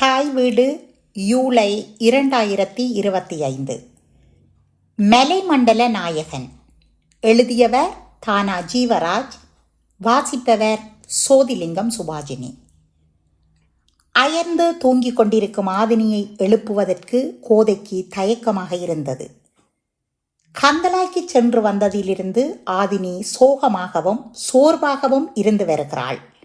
தாய் வீடு யூலை இரண்டாயிரத்தி இருபத்தி ஐந்து. மலைமண்டல நாயகன். எழுதியவர் தானா ஜீவராஜ் வாசிப்பவர் சோதிலிங்கம் சுபாஜினி. அயர்ந்து தூங்கிக் கொண்டிருக்கும் ஆதினியை எழுப்புவதற்கு கோதைக்கு தயக்கமாக இருந்தது. கந்தலாய்க்கு சென்று வந்ததிலிருந்து ஆதினி சோகமாகவும் சோர்வாகவும் இருந்து வருகிறாள்.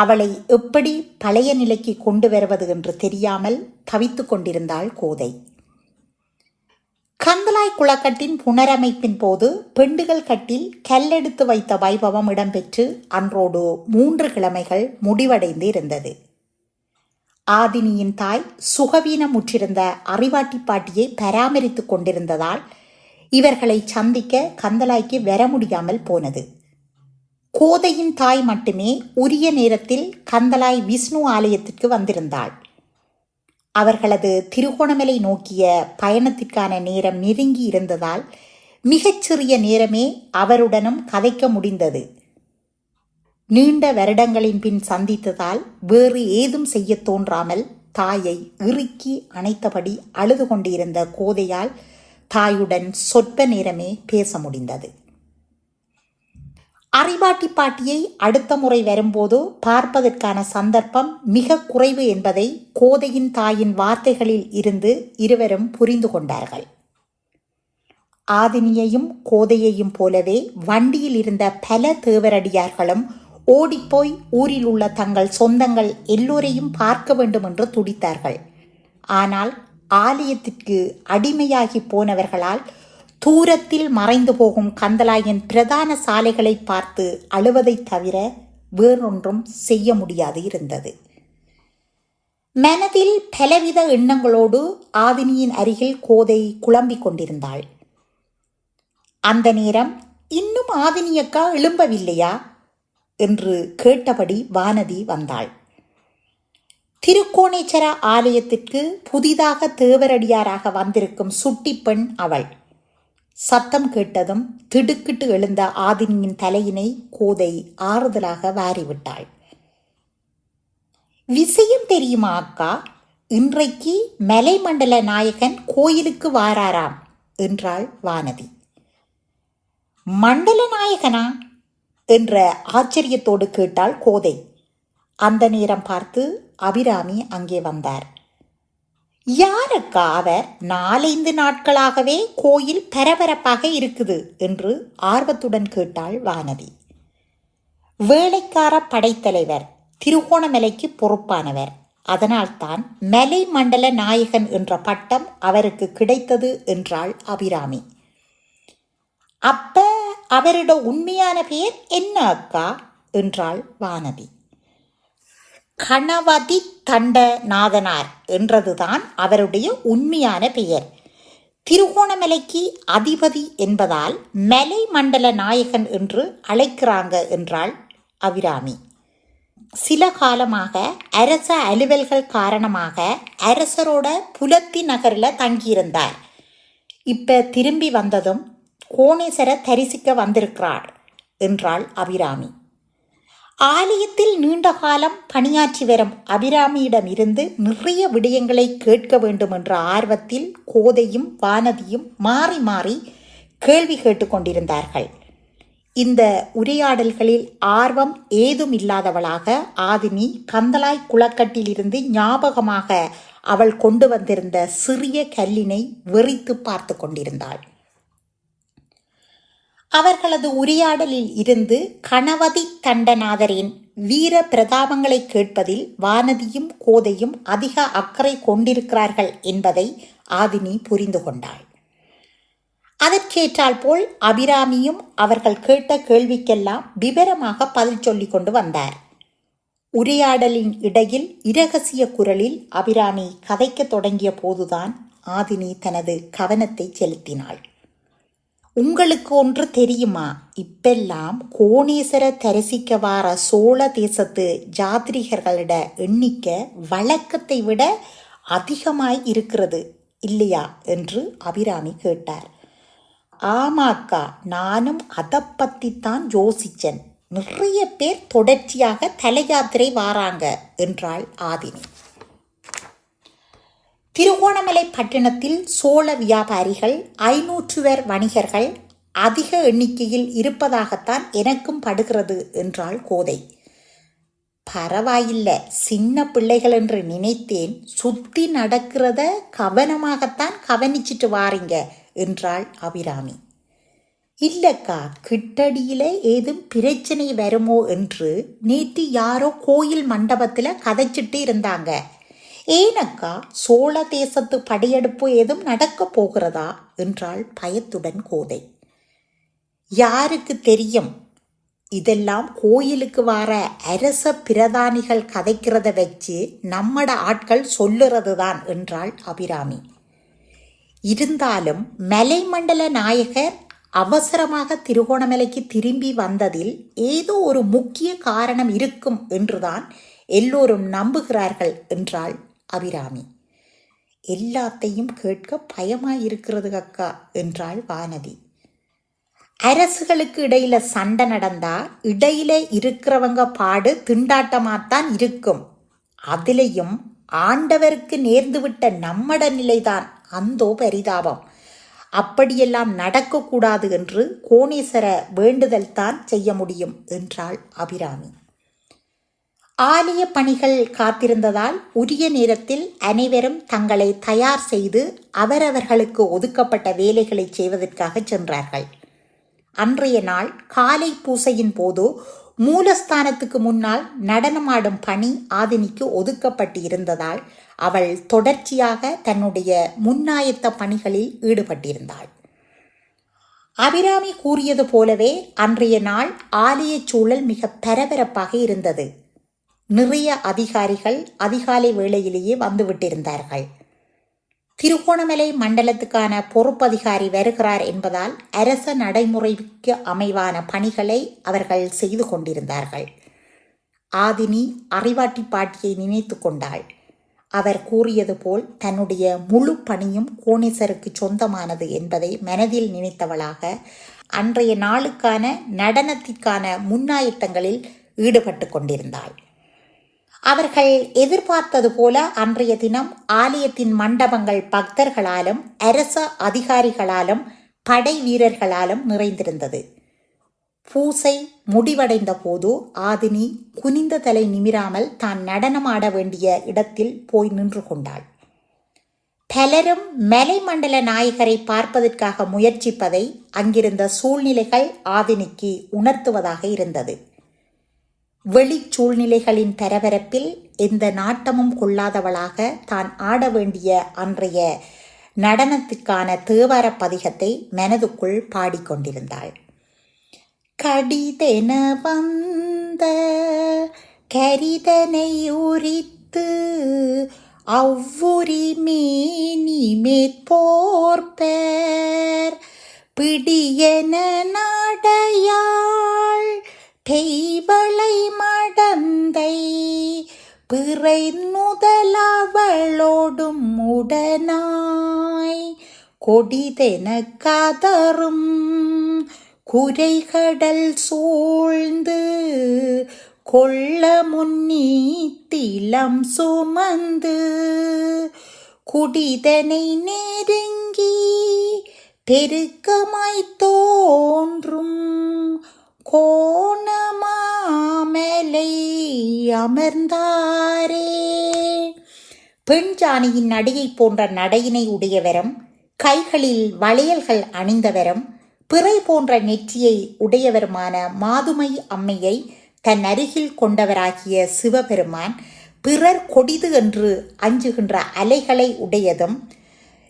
அவளை எப்படி பழைய நிலைக்கு கொண்டு வருவது என்று தெரியாமல் தவித்துக் கொண்டிருந்தாள் கோதை. கந்தலாய் குளக்கட்டின் புனரமைப்பின் போது பெண்டுகள் கட்டில் கல்லெடுத்து வைத்த வைபவம் இடம்பெற்று அன்றோடு மூன்று கிழமைகள் முடிவடைந்து இருந்தது. ஆதினியின் தாய் சுகவீனமுற்றிருந்த அறிவாட்டி பாட்டியை பராமரித்துக் கொண்டிருந்ததால் இவர்களை சந்திக்க கந்தலாய்க்கு வர முடியாமல் போனது. கோதையின் தாய் மட்டுமே உரிய நேரத்தில் கந்தலாய் விஷ்ணு ஆலயத்திற்கு வந்திருந்தாள். அவர்களது திருகோணமலை நோக்கிய பயணத்திற்கான நேரம் நெருங்கி இருந்ததால் மிகச்சிறிய நேரமே அவருடனும் கதைக்க முடிந்தது. நீண்ட வருடங்களின் பின் சந்தித்ததால் வேறு ஏதும் செய்ய தோன்றாமல் தாயை இறுக்கி அணைத்தபடி அழுது கொண்டிருந்த கோதையால் தாயுடன் சொற்ப நேரமே பேச முடிந்தது. அறிவாட்டி பாட்டியை அடுத்த முறை வரும்போது பார்ப்பதற்கான சந்தர்ப்பம் மிக குறைவு என்பதை கோதையின் தாயின் வார்த்தைகளில் இருந்து இருவரும் புரிந்து கொண்டார்கள். ஆதினியையும் கோதையையும் போலவே வண்டியில் இருந்த பல தேவரடியார்களும் ஓடிப்போய் ஊரில் உள்ள தங்கள் சொந்தங்கள் எல்லோரையும் பார்க்க வேண்டும் என்று துடித்தார்கள். ஆனால் ஆலயத்திற்கு அடிமையாகி போனவர்களால் தூரத்தில் மறைந்து போகும் கந்தலாயன் பிரதான சாலைகளை பார்த்து அழுவதைத் தவிர வேறொன்றும் செய்ய முடியாது இருந்தது. மனதில் பலவித எண்ணங்களோடு ஆதினியின் அருகில் கோதை குழம்பிக் கொண்டிருந்தாள். அந்த நேரம் இன்னும் ஆதினியக்கா எழும்பவில்லையா? என்று கேட்டபடி வானதி வந்தாள். திருக்கோணேச்சர ஆலயத்திற்கு புதிதாக தேவரடியாராக வந்திருக்கும் சுட்டிப்பெண் அவள். சத்தம் கேட்டதும் திடுக்கிட்டு எழுந்த ஆதினியின் தலையினை கோதை ஆறுதலாக வாரிவிட்டாள். விஷயம் தெரியுமா அக்கா? இன்றைக்கு மலைமண்டல நாயகன் கோயிலுக்கு வாராராம் என்றாள் வானதி. மண்டல நாயகனா? என்ற ஆச்சரியத்தோடு கேட்டாள் கோதை. அந்த நேரம் பார்த்து அபிராமி அங்கே வந்தார். யாருக்கா அவர் நாலைந்து நாட்களாகவே கோயில் பரபரப்பாக இருக்குது என்று ஆர்வத்துடன் கேட்டாள் வானதி. வேலைக்கார படைத்தலைவர் திருகோணமலைக்கு பொறுப்பானவர். அதனால்தான் மலை மண்டல நாயகன் என்ற பட்டம் அவருக்கு கிடைத்தது என்றாள் அபிராமி. அப்ப அவரோட உண்மையான பெயர் என்ன அக்கா? என்றாள் வானதி. கணவதி தண்டநாதனார் என்றதுதான் அவருடைய உண்மையான பெயர். திருகோணமலைக்கு அதிபதி என்பதால் மலை மண்டல நாயகன் என்று அழைக்கிறாங்க என்றாள் அபிராமி. சில காலமாக அரச அலுவல்கள் காரணமாக அரசரோட புலத்தி நகரில் தங்கியிருந்தார். இப்ப திரும்பி வந்ததும் கோணேசரை தரிசிக்க வந்திருக்கிறார் என்றாள் அபிராமி. ஆலயத்தில் நீண்ட காலம் பணியாற்றி வரும் அபிராமியிடம் இருந்து நிறைய விடயங்களை கேட்க வேண்டும் என்ற ஆர்வத்தில் கோதையும் வானதியும் மாறி மாறி கேள்வி கேட்டுக்கொண்டிருந்தார்கள் இந்த உரையாடல்களில் ஆர்வம் ஏதும் இல்லாதவளாக ஆதினி கந்தலாய் குளக்கட்டிலிருந்து ஞாபகமாக அவள் கொண்டு வந்திருந்த சிறிய கல்லினை வெறித்து பார்த்து கொண்டிருந்தாள். அவர்களது உரையாடலில் இருந்து கணவதி தண்டநாதரின் வீர பிரதாபங்களை கேட்பதில் வானதியும் கோதையும் அதிக அக்கறை கொண்டிருக்கிறார்கள் என்பதை ஆதினி புரிந்து கொண்டாள். அதற்கேற்றால் போல் அபிராமியும் அவர்கள் கேட்ட கேள்விக்கெல்லாம் விவரமாக பதில் சொல்லிக் கொண்டு வந்தார். உரையாடலின் இடையில் இரகசிய குரலில் அபிராமி கதைக்கத் தொடங்கிய போதுதான் ஆதினி தனது கவனத்தை செலுத்தினாள். உங்களுக்கு ஒன்று தெரியுமா? இப்பெல்லாம் கோணேஸ்வர தரிசிக்க வார சோழ தேசத்து ஜாத்ரிகர்களிட எண்ணிக்கை வழக்கத்தை விட அதிகமாய் இருக்கிறது இல்லையா? என்று அபிராமி கேட்டார். ஆமாக்கா நானும் அதை பற்றித்தான் யோசிச்சேன். நிறைய பேர் தொடர்ச்சியாக தல யாத்திரை வாராங்க என்றாள் ஆதினி. திருகோணமலை பட்டணத்தில் சோழ வியாபாரிகள் ஐநூற்றுவர் வணிகர்கள் அதிக எண்ணிக்கையில் இருப்பதாகத்தான் எனக்கும் படுகிறது என்றாள் கோதை. பரவாயில்ல சின்ன பிள்ளைகள் என்று நினைத்தேன். சுத்தி நடக்கிறத கவனமாகத்தான் கவனிச்சிட்டு வாரீங்க என்றாள் அபிராமி. இல்லக்கா கிட்டடியில ஏதும் பிரச்சனை வருமோ என்று நேற்று யாரோ கோயில் மண்டபத்தில் கதைச்சிட்டு இருந்தாங்க. ஏனக்கா சோழ தேசத்து படையெடுப்பு ஏதும் நடக்கப் போகிறதா? என்றாள் பயத்துடன் கோதை. யாருக்கு தெரியும்? இதெல்லாம் கோயிலுக்கு வர அரச பிரதானிகள் கதைக்கிறத வச்சு நம்மட ஆட்கள் சொல்லுறது தான் என்றாள் அபிராமி. இருந்தாலும் மலைமண்டல நாயகர் அவசரமாக திருகோணமலைக்கு திரும்பி வந்ததில் ஏதோ ஒரு முக்கிய காரணம் இருக்கும் என்றுதான் எல்லோரும் நம்புகிறார்கள் என்றாள் அபிராமி. எல்லாத்தையும் கேட்க பயமாயிருக்கிறது அக்கா என்றாள் வானதி. அரசுகளுக்கு இடையில சண்டை நடந்தா இடையில இருக்கிறவங்க பாடு திண்டாட்டமாத்தான் இருக்கும். அதிலையும் ஆண்டவருக்கு நேர்ந்துவிட்ட நம்மட நிலைதான் அந்தோ பரிதாபம். அப்படியெல்லாம் நடக்கக்கூடாது என்று கோணேஸ்வர வேண்டுதல் தான் செய்ய முடியும் என்றாள் அபிராமி. ஆலய பணிகள் காத்திருந்ததால் உரிய நேரத்தில் அனைவரும் தங்களை தயார் செய்து அவரவர்களுக்கு ஒதுக்கப்பட்ட வேலைகளை செய்வதற்காக சென்றார்கள். அன்றைய நாள் காலை பூசையின் போது மூலஸ்தானத்துக்கு முன்னால் நடனமாடும் பணி ஆதினிக்கு ஒதுக்கப்பட்டு இருந்ததால் அவள் தொடர்ச்சியாக தன்னுடைய முன்னாயத்த பணிகளில் ஈடுபட்டிருந்தாள். அபிராமி கூறியது போலவே அன்றைய நாள் ஆலய சூழல் மிக பரபரப்பாக இருந்தது. நிறைய அதிகாரிகள் அதிகாலை வேளையிலேயே வந்துவிட்டிருந்தார்கள் திருகோணமலை மண்டலத்துக்கான பொறுப்பதிகாரி வருகிறார் என்பதால் அரச நடைமுறைக்கு அமைவான பணிகளை அவர்கள் செய்து கொண்டிருந்தார்கள். ஆதினி அறிவாட்டி பாட்டியை நினைத்து கொண்டாள். அவர் கூறியது போல் தன்னுடைய முழு பணியும் கோணேசருக்கு சொந்தமானது என்பதை மனதில் நினைத்தவளாக அன்றைய நாளுக்கான நடனத்திற்கான முன்னாயத்தங்களில் ஈடுபட்டு கொண்டிருந்தாள். அவர்கள் எதிர்பார்த்தது போல அன்றைய தினம் ஆலயத்தின் மண்டபங்கள் பக்தர்களாலும் அரச அதிகாரிகளாலும் படை வீரர்களாலும் நிறைந்திருந்தது. பூசை முடிவடைந்த போது ஆதினி குனிந்த தலை நிமிராமல் தான் நடனமாட வேண்டிய இடத்தில் போய் நின்று கொண்டாள். பலரும் மலைமண்டல நாயகரை பார்ப்பதற்காக முயற்சிப்பதை அங்கிருந்த சூழ்நிலைகள் ஆதினிக்கு உணர்த்துவதாக இருந்தது. வெளி சூழ்நிலைகளின் பரபரப்பில் எந்த நாட்டமும் கொள்ளாதவளாக தான் ஆட வேண்டிய அன்றைய நடனத்துக்கான தேவார பதிகத்தை மனதுக்குள் பாடிக்கொண்டிருந்தாள். கடிதென வந்த கரிதனை உரித்து அவ்வுரி மேனி மேற்போர்பேர் பிடியன நாடையாள் தெய்வளை மடந்தை பிறை முதலவளோடும் உடனாய். கொடிதென கதறும் குறைகடல் சூழ்ந்து கொள்ள முன்னீத்திலம் சுமந்து. குடிதனை நெருங்கி பெருக்கமாய்த்தோ பெண் ஜானியின் நடிகை போன்ற நடையினை உடையவரும் கைகளில் வளையல்கள் அணிந்தவரும் பிறை போன்ற நெற்றியை உடையவருமான மாதுமை அம்மையை தன் அருகில் கொண்டவராகிய சிவபெருமான் பிறர் கொடிது என்று அஞ்சுகின்ற அலைகளை உடையதும்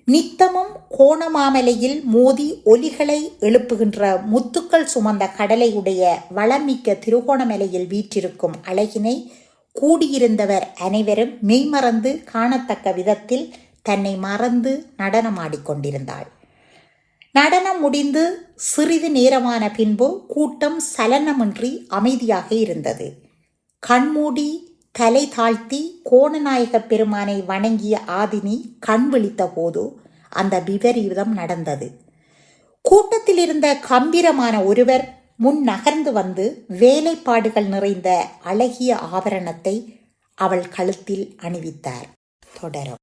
நித்தமும் கோணமாமலையில் மோதி ஒலிகளை எழுப்புகின்ற முத்துக்கள் சுமந்த கடலை உடைய வளமிக்க திருகோணமலையில் வீற்றிருக்கும் அழகினை கூடியிருந்தவர் அனைவரும் மெய்மறந்து காணத்தக்க விதத்தில் தன்னை மறந்து நடனமாடிக்கொண்டிருந்தாள் நடனம் முடிந்து சிறிது நேரமான பின்பு கூட்டம் சலனமின்றி அமைதியாக இருந்தது. கண்மூடி தலை தாழ்த்தி கோணநாயக பெருமானை வணங்கிய ஆதினி கண் விழித்த போது அந்த விபரீதம் நடந்தது. கூட்டத்தில் இருந்த கம்பீரமான ஒருவர் முன் நகர்ந்து வந்து வேலைப்பாடுகள் நிறைந்த அழகிய ஆபரணத்தை அவள் கழுத்தில் அணிவித்தார். தொடரும்.